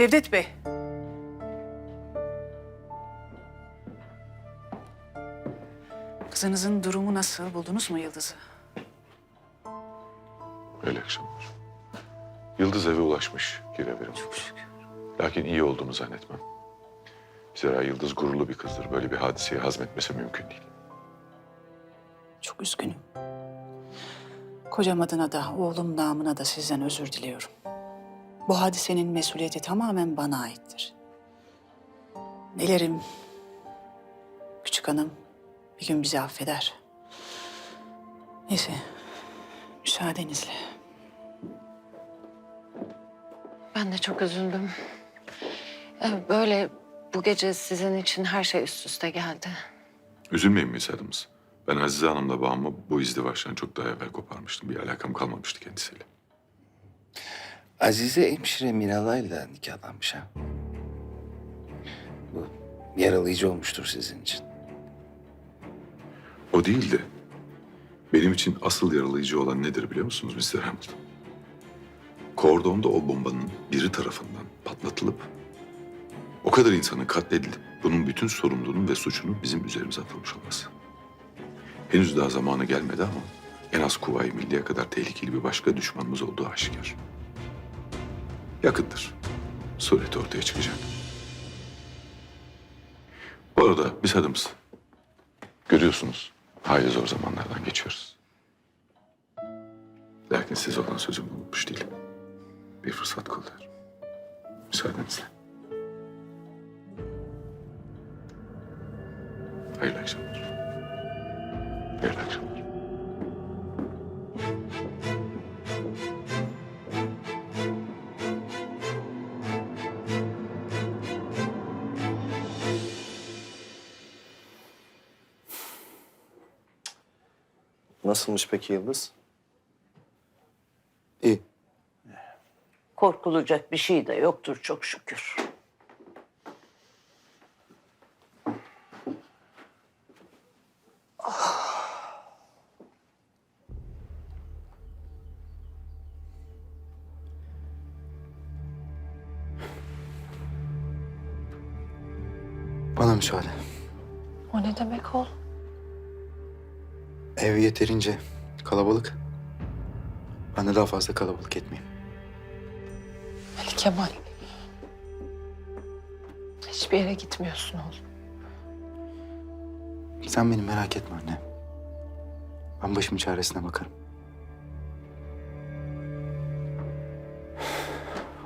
Cevdet Bey. Kızınızın durumu nasıl? Buldunuz mu Yıldız'ı? Öyle akşamlar. Yıldız eve ulaşmış girebilirim. Çok şükür. Lakin iyi olduğunu zannetmem. Zira Yıldız gururlu bir kızdır. Böyle bir hadiseyi hazmetmesi mümkün değil. Çok üzgünüm. Kocam adına da, oğlum namına da sizden özür diliyorum. Bu hadisenin mesuliyeti tamamen bana aittir. Dilerim küçük hanım bir gün bizi affeder. Neyse, müsaadenizle. Ben de çok üzüldüm. Ee, Böyle bu gece sizin için her şey üst üste geldi. Üzülmeyin Miss Adams. Ben Azize Hanım'la bağımı bu izdivaçtan çok daha evvel koparmıştım. Bir alakam kalmamıştı kendisiyle. Azize hemşire Miralay'la nikahlanmış ha. Bu yaralayıcı olmuştur sizin için. O değil de benim için asıl yaralayıcı olan nedir biliyor musunuz Mr. Hamilton? Kordonda o bombanın biri tarafından patlatılıp o kadar insanın katledilip bunun bütün sorumluluğunun ve suçunun bizim üzerimize atılmış olması. Henüz daha zamanı gelmedi ama en az Kuvayi Milliye kadar tehlikeli bir başka düşmanımız olduğu aşikar. Yakındır. Sureti ortaya çıkacak. Bu arada biz adımız. Görüyorsunuz hayli zor zamanlardan geçiyoruz. Lakin siz olan sözümü unutmuş değilim. Bir fırsat kolluyorum. Müsaadenizle. Hayırlı akşamlar. Hayırlı akşamlar. Nasılmış peki Yıldız? İyi. Korkulacak bir şey de yoktur çok şükür. Bana müsaade. O ne demek ol? Ev yeterince kalabalık. Ben de daha fazla kalabalık etmeyeyim. Ali Kemal. Hiçbir yere gitmiyorsun oğlum. Sen beni merak etme anne. Ben başımın çaresine bakarım.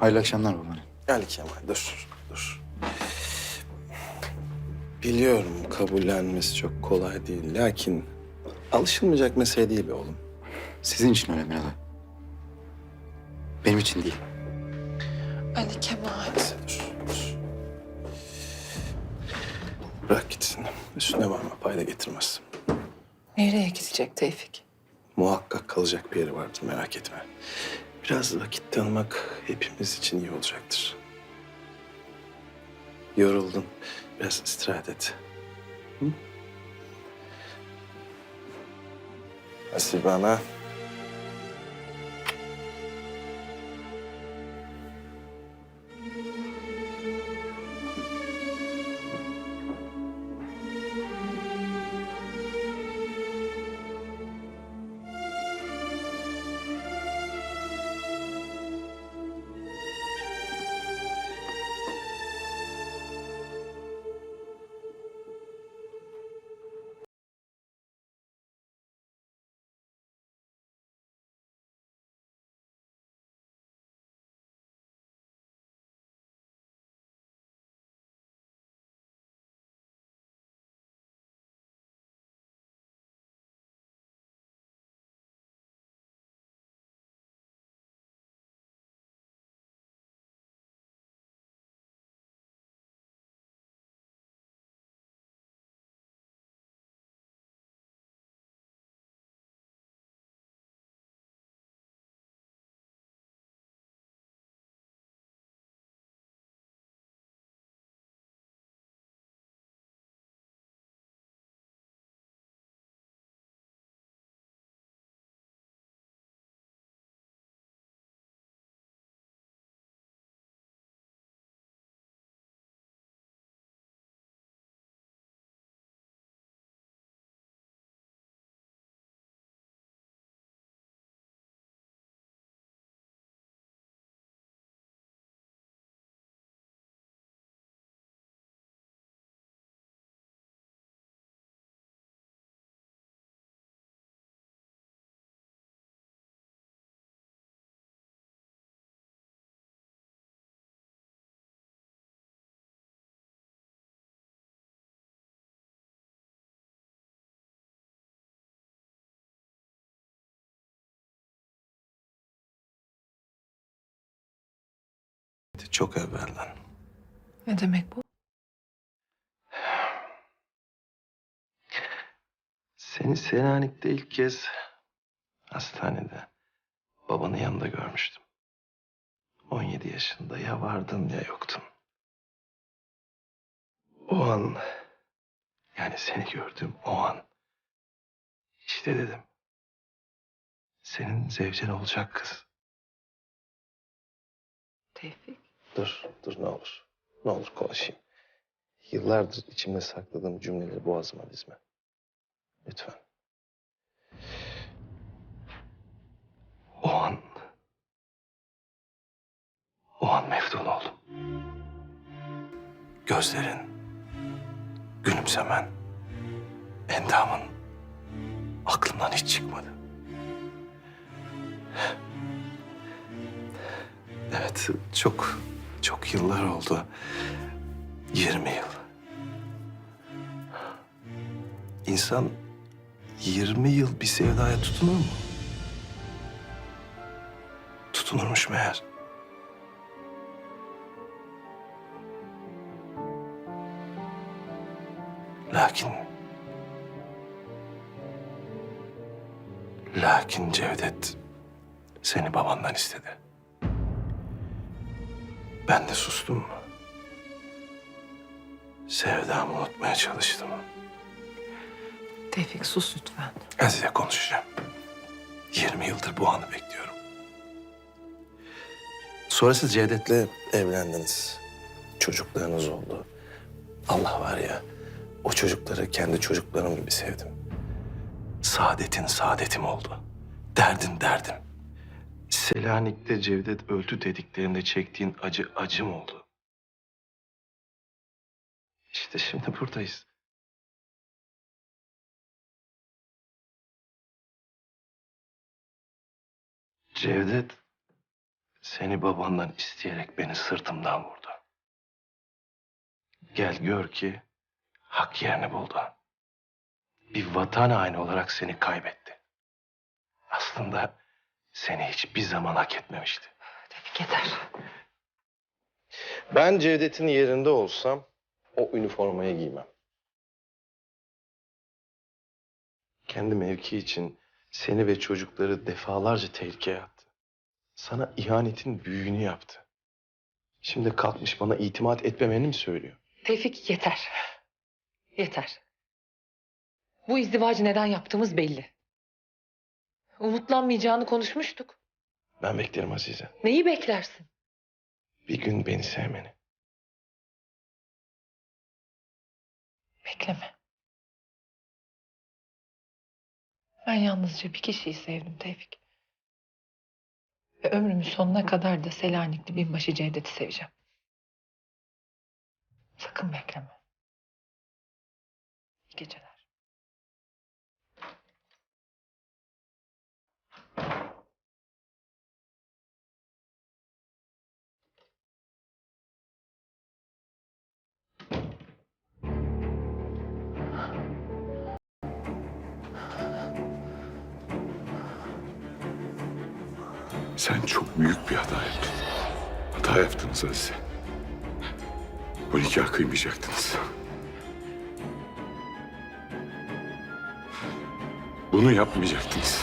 Hayırlı akşamlar babaanne. Ali Kemal dur, dur. Biliyorum kabullenmesi çok kolay değil. Lakin alışılmayacak mesele değil be oğlum. Sizin için öyle Miralay. Benim için değil. Ali Kemal. Neyse dur, dur. Bırak gitsin. Üstüne varma payda getirmez. Nereye gidecek Tevfik? Muhakkak kalacak bir yeri vardır merak etme. Biraz vakit tanımak hepimiz için iyi olacaktır. Yoruldun. Biraz istirahat et. Hı? Hasibe ana. Çok evvelden. Ne demek bu? Seni Selanik'te ilk kez hastanede babanın yanında görmüştüm. 17 yaşında ya vardın ya yoktun. O an yani seni gördüğüm o an işte dedim. Senin zevcen olacak kız. Tevfik. Dur, dur ne olur. Ne olur konuşayım. Yıllardır içimde sakladığım cümleleri boğazıma dizme. Lütfen. O an... O an meftun oldum. Gözlerin, gülümsemen, endamın aklımdan hiç çıkmadı. Evet, çok, çok yıllar oldu. 20 yıl. İnsan 20 yıl bir sevdaya tutunur mu? Tutunurmuş meğer. Lakin... Lakin Cevdet seni babandan istedi. Ben de sustum. Sevdamı unutmaya çalıştım. Tevfik sus lütfen. Azize konuşacağım. 20 yıldır bu anı bekliyorum. Sonra siz Cevdet'le evlendiniz. Çocuklarınız oldu. Allah var ya, o çocukları kendi çocuklarım gibi sevdim. Saadetin saadetim oldu. Derdin derdim. Selanik'te Cevdet öldü dediklerinde çektiğin acı acım oldu. İşte şimdi buradayız. Cevdet seni babandan isteyerek beni sırtımdan vurdu. Gel gör ki hak yerini buldu. Bir vatan haini olarak seni kaybetti. Aslında seni hiçbir zaman hak etmemişti. Tevfik yeter. Ben Cevdet'in yerinde olsam o üniformayı giymem. Kendi mevki için seni ve çocukları defalarca tehlikeye attı. Sana ihanetin büyüğünü yaptı. Şimdi kalkmış bana itimat etmemeni mi söylüyor? Tevfik yeter. Yeter. Bu izdivacı neden yaptığımız belli. Umutlanmayacağını konuşmuştuk. Ben beklerim Azize. Neyi beklersin? Bir gün beni sevmeni. Bekleme. Ben yalnızca bir kişiyi sevdim Tevfik. Ve ömrümün sonuna kadar da Selanikli binbaşı Cevdet'i seveceğim. Sakın bekleme. İyi geceler. Sen çok büyük bir hata yaptın. Hata yaptınız Azize. Bu nikah kıymayacaktınız. Bunu yapmayacaktınız.